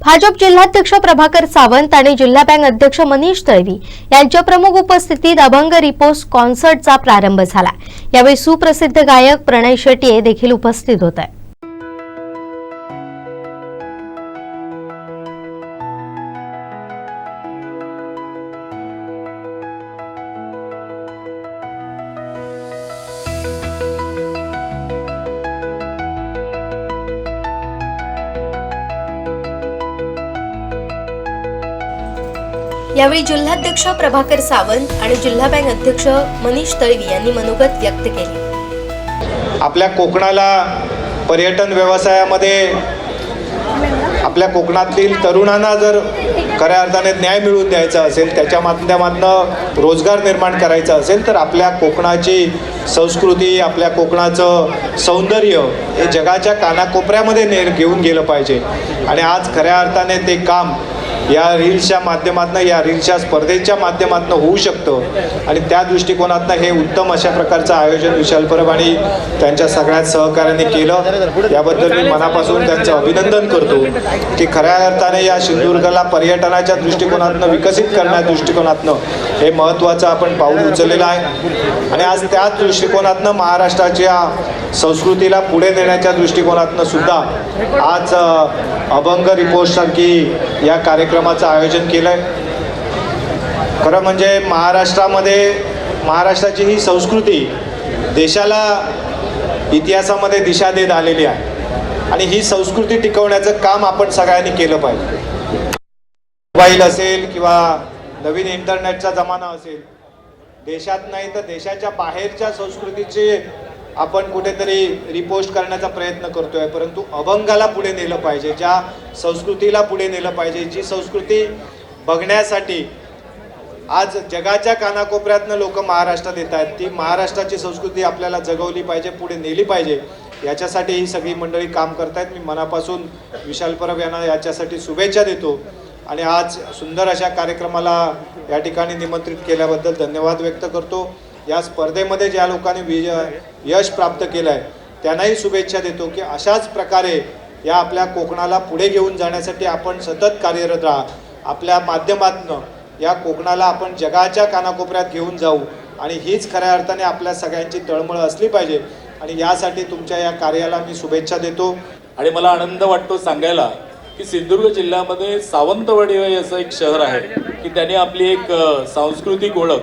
भाजप जिल्हाध्यक्ष प्रभाकर सावंत आणि जिल्हा बँक अध्यक्ष मनीष तळवी यांच्या प्रमुख उपस्थितीत अभंग रिपोस्ट कॉन्सर्टचा प्रारंभ झाला. यावेळी सुप्रसिद्ध गायक प्रणय शेट्ये देखील उपस्थित होत. आहे यावेळी जिल्हाध्यक्ष प्रभाकर सावंत आणि जिल्हा बँक अध्यक्ष मनीष तळवी यांनी मनोगत व्यक्त केले. आपल्या कोकणाला पर्यटन व्यवसायामध्ये आपल्या कोकणातील तरुणांना जर खऱ्या अर्थाने न्याय मिळवून द्यायचा असेल त्याच्या माध्यमातून रोजगार निर्माण करायचा असेल तर आपल्या कोकणाची संस्कृती आपल्या कोकणाचं सौंदर्य हे जगाच्या कानाकोपऱ्यामध्ये ने घेऊन गेलं पाहिजे. आणि आज खऱ्या अर्थाने ते काम या रील्सच्या माध्यमातून या रील्सच्या स्पर्धेच्या माध्यमातून होऊ शकतं. आणि त्या दृष्टिकोनातनं हे उत्तम अशा प्रकारचं आयोजन विशाल परब आणि त्यांच्या सगळ्या सहकार्याने केलं. याबद्दल मी मनापासून त्यांचं अभिनंदन करतो की खऱ्या अर्थाने या सिंधुदुर्गला पर्यटनाच्या दृष्टिकोनातनं विकसित करण्या दृष्टिकोनातनं हे महत्त्वाचं आपण पाऊल उचललेलं आहे. आणि आज त्याच दृष्टिकोनातनं महाराष्ट्राच्या संस्कृतीला पुढे नेण्याच्या दृष्टिकोनातनं सुद्धा आज अभंग अभंग रिपोर्टसारखी या कार्यक्रमाचं आयोजन केलं आहे खरं म्हणजे महाराष्ट्रामध्ये महाराष्ट्राची ही संस्कृती देशाला इतिहासामध्ये दिशा देत आलेली आहे. आणि ही संस्कृती टिकवण्याचं काम आपण सगळ्यांनी केलं पाहिजे. मोबाईल असेल किंवा नवीन इंटरनेटचा जमाना असेल देशात नाही तर देशाच्या बाहेरच्या संस्कृतीचे आपण कुठेतरी रिपोस्ट करण्याचा प्रयत्न करतोय परंतु अभंगाला पुढे नेलं पाहिजे ज्या संस्कृतीला पुढे नेलं पाहिजे जी संस्कृती बघण्यासाठी आज जगाच्या कानाकोपऱ्यातनं लोक महाराष्ट्रात येत आहेत ती महाराष्ट्राची संस्कृती आपल्याला जगवली पाहिजे पुढे नेली पाहिजे याच्यासाठी ही सगळी मंडळी काम करतायत. मी मनापासून विशाल परब यांना याच्यासाठी शुभेच्छा देतो आणि आज सुंदर अशा कार्यक्रमाला या ठिकाणी निमंत्रित केल्याबद्दल धन्यवाद व्यक्त करतो. या स्पर्धेमध्ये ज्या लोकांनी विजय यश प्राप्त केलं आहे त्यांनाही शुभेच्छा देतो की अशाच प्रकारे या आपल्या कोकणाला पुढे घेऊन जाण्यासाठी आपण सतत कार्यरत राहा. आपल्या माध्यमातनं या कोकणाला आपण जगाच्या कानाकोपऱ्यात घेऊन जाऊ आणि हीच खऱ्या अर्थाने आपल्या सगळ्यांची तळमळ असली पाहिजे. आणि यासाठी तुमच्या या कार्याला मी शुभेच्छा देतो. आणि मला आनंद वाटतो सांगायला की सिंधुदुर्ग जिल्ह्यामध्ये सावंतवाडी असं एक शहर आहे की त्याने आपली एक सांस्कृतिक ओळख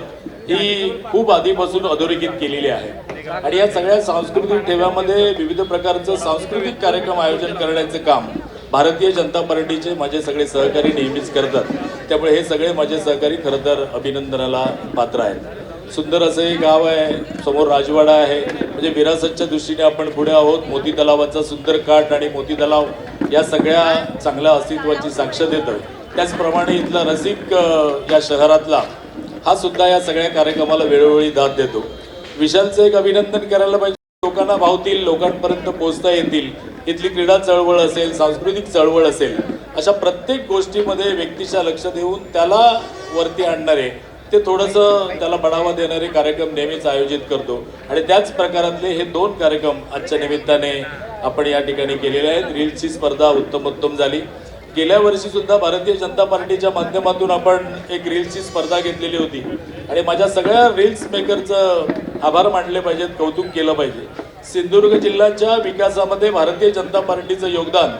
ही खूप आधीपासून अधोरेखित केलेली आहे. आणि या सगळ्या सांस्कृतिक ठेव्यामध्ये विविध प्रकारचं सांस्कृतिक कार्यक्रम आयोजन करण्याचं काम भारतीय जनता पार्टीचे माझे सगळे सहकारी नेहमीच करतात. त्यामुळे हे सगळे माझे सहकारी खरं तर अभिनंदनाला पात्र आहेत. सुंदर असं हे गाव आहे समोर राजवाडा आहे. म्हणजे विरासतच्या दृष्टीने आपण पुढे आहोत. मोती तलावाचा सुंदर काठ आणि मोती तलाव या सगळ्या चांगल्या अस्तित्वाची साक्ष देतं त्याचप्रमाणे इथला रसिक या शहरातला हा सुद्धा या सगळ्या कार्यक्रमाला वेळोवेळी दाद देतो. विशालचं एक अभिनंदन करायला पाहिजे. लोकांना भावतील लोकांपर्यंत पोहोचता येतील. इथली क्रीडा चळवळ असेल सांस्कृतिक चळवळ असेल अशा प्रत्येक गोष्टीमध्ये व्यक्तीच्या लक्ष देऊन त्याला वरती आणणारे ते थोडंसं त्याला बढावा देणारे कार्यक्रम नेहमीच आयोजित करतो. आणि त्याच प्रकारातले हे दोन कार्यक्रम आजच्या निमित्ताने आपण या ठिकाणी केलेले आहेत. रील्सची स्पर्धा उत्तमोत्तम झाली. गेल्या वर्षी सुद्धा भारतीय जनता पार्टीच्या माध्यमातून आपण एक रील्सची स्पर्धा घेतलेली होती. आणि माझ्या सगळ्या रील्स मेकरचं आभार मानले पाहिजेत कौतुक केलं पाहिजे. सिंधुदुर्ग जिल्ह्याच्या विकासामध्ये भारतीय जनता पार्टीचं योगदान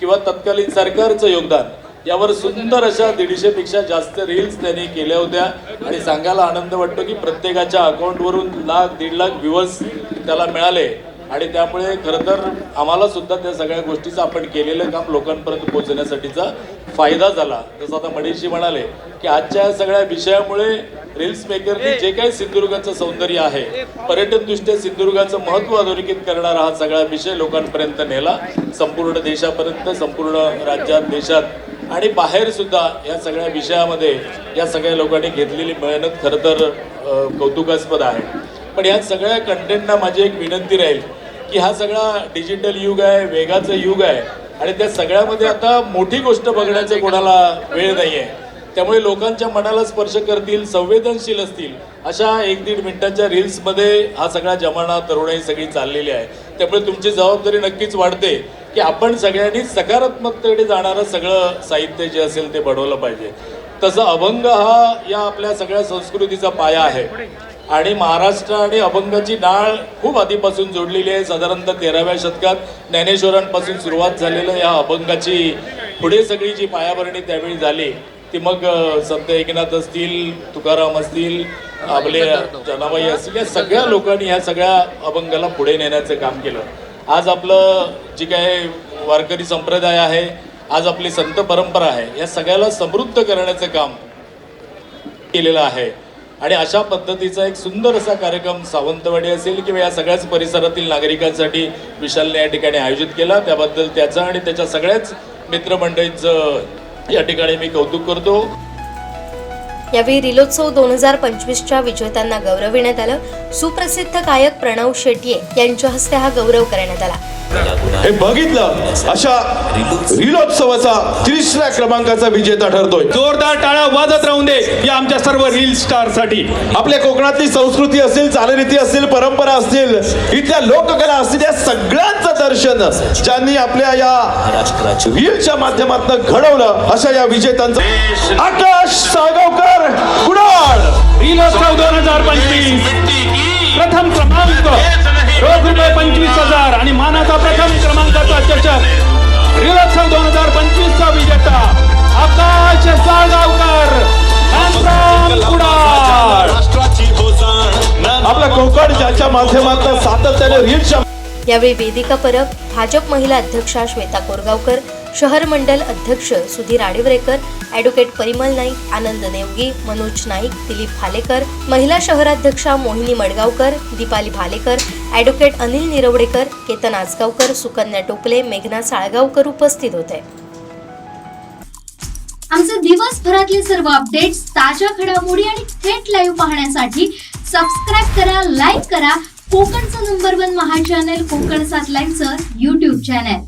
किंवा तत्कालीन सरकारचं योगदान यावर सुंदर अशा दीडशेपेक्षा जास्त रील्स त्यांनी केल्या होत्या. आणि सांगायला आनंद वाटतो की प्रत्येकाच्या अकाउंटवरून लाख दीड लाख व्ह्युअर्स त्याला मिळाले. आणि त्यामुळे खरं तर आम्हाला सुद्धा त्या सगळ्या गोष्टीचं आपण केलेलं काम लोकांपर्यंत पोहोचण्यासाठीचा फायदा झाला. जसं आता मनीषजी म्हणाले की आजच्या सगळ्या विषयामुळे रील्स मेकरनी जे काही सिंधुदुर्गाचं सौंदर्य आहे पर्यटन दृष्ट्या सिंधुदुर्गाचं महत्त्व अधोरेखित करणारा हा सगळा विषय लोकांपर्यंत नेला. संपूर्ण देशापर्यंत संपूर्ण राज्यात देशात आणि बाहेर सुद्धा या सगळ्या विषयामध्ये या सगळ्या लोकांनी घेतलेली मेहनत खरं तर कौतुकास्पद आहे. पण या सगळ्या कंटेंटना माझी एक विनंती राहील की हा सगळा डिजिटल युग आहे वेगाचं युग आहे आणि त्या सगळ्यामध्ये आता मोठी गोष्ट बघण्याचं कोणाला वेळ नाही आहे त्यामुळे लोकांच्या मनाला स्पर्श करतील संवेदनशील असतील अशा एक दीड मिनिटाच्या रील्समध्ये हा सगळा जमाना तरुणाई सगळी चाललेली आहे. त्यामुळे तुमची जबाबदारी नक्कीच वाढते की आपण सगळ्यांनी सकारात्मकतेकडे जाणारं सगळं साहित्य जे असेल ते बनवलं पाहिजे. तसं अभंग हा या आपल्या सगळ्या संस्कृतीचा पाया आहे. आणि महाराष्ट्र आणि अभंगाची नाळ खूप आधीपासून जोडलेली आहे. साधारणतः तेराव्या शतकात ज्ञानेश्वरांपासून सुरुवात झालेलं या अभंगाची पुढे सगळी जी पायाभरणी त्यावेळी झाली ती मग संत एकनाथ असतील तुकाराम असतील आपले जनाबाई असतील या सगळ्या लोकांनी ह्या सगळ्या अभंगाला पुढे नेण्याचं काम केलं. आज आपलं जी काय वारकरी संप्रदाय आहे आज आपली संत परंपरा आहे या सगळ्याला समृद्ध करण्याचं काम केलेलं आहे. आणि अशा पद्धतीचा एक सुंदर असा कार्यक्रम सावंतवाडी असेल किंवा या सगळ्याच परिसरातील नागरिकांसाठी विशालने या ठिकाणी आयोजित केला. त्याबद्दल त्याचं आणि त्याच्या सगळ्याच मित्रमंडळींचं या ठिकाणी मी कौतुक करतो. यावेळी रिलोत्सव दोन हजार पंचवीसच्या विजेत्यांना गौरविण्यात आलं. सुप्रसिद्ध गायक प्रणव शेट्ये यांच्या हस्ते हा गौरव करण्यात आला. हे बघितलं? अशा रीलोत्सवाचा तिसऱ्या क्रमांकाचा विजेता ठरतोय. जोरदार टाळ्या वाजत राहून दे या आमच्या सर्व रील स्टारसाठी आपल्या कोकणातली संस्कृती असेल चालरीती असेल परंपरा असतील इथल्या लोककला असतील या सगळ्यांचं दर्शन ज्यांनी आपल्या या रीलच्या माध्यमातून घडवलं अशा या विजेत्यांचं. आकाश साळगावकर कुडाळ. रीलोत्सव दोन हजार पंचवीस. प्रथम क्रमांक. रोख रुपये पंचवीस हजार. आणि मानाचा प्रथम क्रमांकाचा चषक. रीलोत्सव दोन हजार पंचवीस चा विजेता. आकाश साळगावकर. कुडाळ. आपला कोकण ज्याच्या माध्यमातून सातत्याने रीलच्या यावेळी वेदिका परब भाजप महिला अध्यक्षा श्वेता कोरगावकर शहर मंडल अध्यक्ष सुधीर आडिवरेकर ॲडव्होकेट परिमल नाईक आनंद नेवगी मनोज नाईक दिलीप भालेकर महिला शहराध्यक्षा मोहिनी मडगावकर दीपाली भालेकर ॲडव्होकेट अनिल निरवडेकर केतन आजगावकर सुकन्या टोपले मेघना साळगावकर उपस्थित होते. आमचे दिवसभरातले सर्व अपडेट्स ताज्या घडामोडी आणि थेट लाईव्ह पाहण्यासाठी सबस्क्राईब करा लाईक करा. कोकणचं number one Maha channel Konkan सात लाईनचं युट्यूब चॅनल